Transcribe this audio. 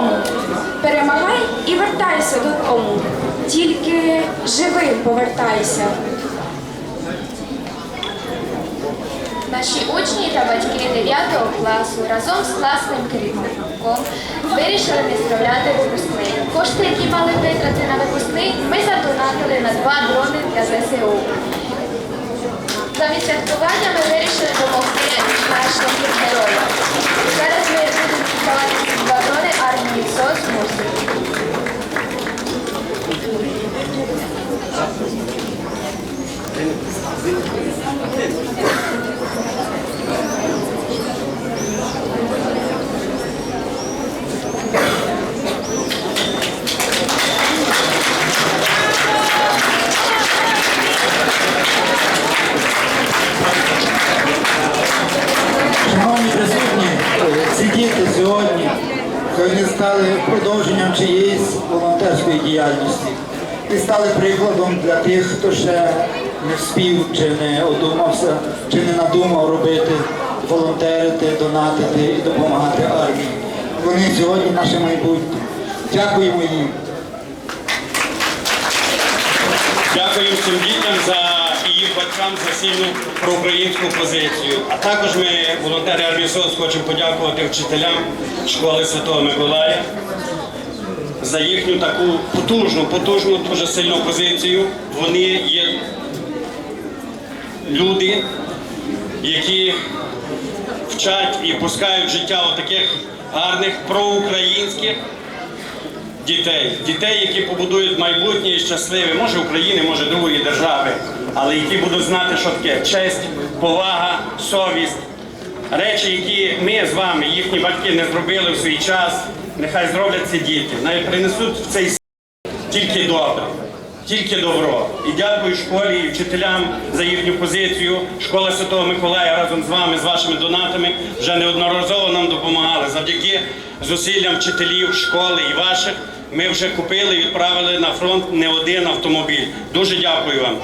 дому, перемагай і вертайся додому, тільки живим повертайся. Наші учні та батьки 9 класу разом з класним керівником вирішили відправляти випускний. Кошти, які мали витрати на випускний, ми задонатили на два дрони для ЗСУ. Замість святкування ми вирішили допомогти. Сьогодні вони стали продовженням чиєїсь волонтерської діяльності і стали прикладом для тих, хто ще не вспів чи не одумався, чи не надумав робити, волонтерити, донатити і допомагати армії. Вони сьогодні наше майбутнє. Дякуємо їм. Дякую всім дітям за їх батькам за сильну проукраїнську позицію. А також ми, волонтери армії СОС, хочемо подякувати вчителям школи Святого Миколая за їхню таку потужну, потужну, дуже сильну позицію. Вони є люди, які вчать і пускають життя отаких гарних проукраїнських дітей, дітей, які побудують майбутнє і щасливе, може України, може другої держави, але які будуть знати, що таке честь, повага, совість, речі, які ми з вами, їхні батьки не зробили в свій час, нехай зроблять ці діти, нехай принесуть в цей тільки добре, тільки добро. І дякую школі і вчителям за їхню позицію. Школа Святого Миколая разом з вами, з вашими донатами, вже неодноразово нам допомагали. Завдяки зусиллям вчителів, школи і ваших ми вже купили і відправили на фронт не один автомобіль. Дуже дякую вам.